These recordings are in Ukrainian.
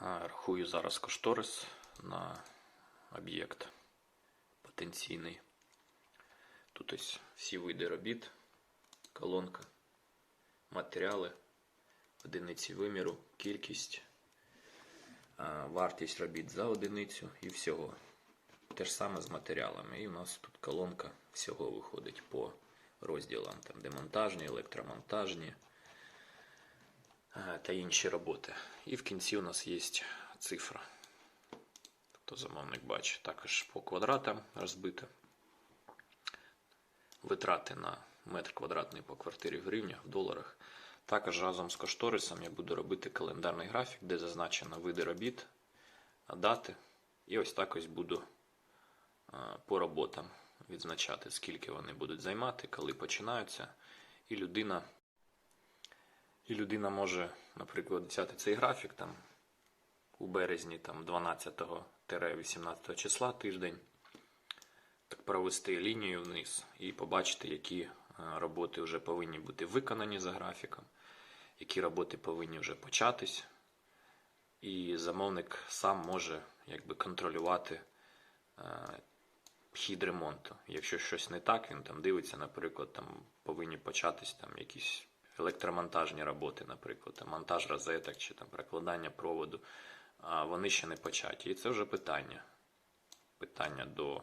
Рахую зараз кошторис на об'єкт потенційний. Тут ось всі види робіт, колонка, матеріали, одиниці виміру, кількість, вартість робіт за одиницю і всього. Те ж саме з матеріалами. І у нас тут колонка всього виходить по розділам. Там демонтажні, електромонтажні та інші роботи. І в кінці у нас є цифра. Тобто замовник бачить також по квадратам розбито. Витрати на метр квадратний по квартирі в гривнях, в доларах. Також разом з кошторисом я буду робити календарний графік, де зазначено види робіт, дати. І ось так ось буду е, по роботам відзначати, скільки вони будуть займати, коли починаються. І людина, і людина може, наприклад, взяти цей графік там у березні там 12-18 числа тиждень, так провести лінію вниз і побачити, які е, роботи вже повинні бути виконані за графіком, які роботи повинні вже початись. І замовник сам може якби контролювати е, хід ремонту. Якщо щось не так, він там дивиться, наприклад, там повинні початись там якісь електромонтажні роботи, наприклад, там монтаж розеток чи там прокладання проводу, а вони ще не початі. І це вже питання. Питання до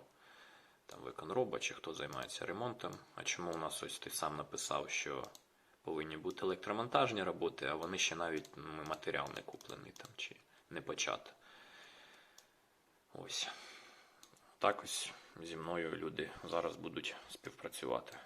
там, виконроба чи хто займається ремонтом. А чому у нас ось ти сам написав, що повинні бути електромонтажні роботи, а вони ще навіть ну, матеріал не куплений там чи не почато. Ось. Так ось зі мною люди зараз будуть співпрацювати.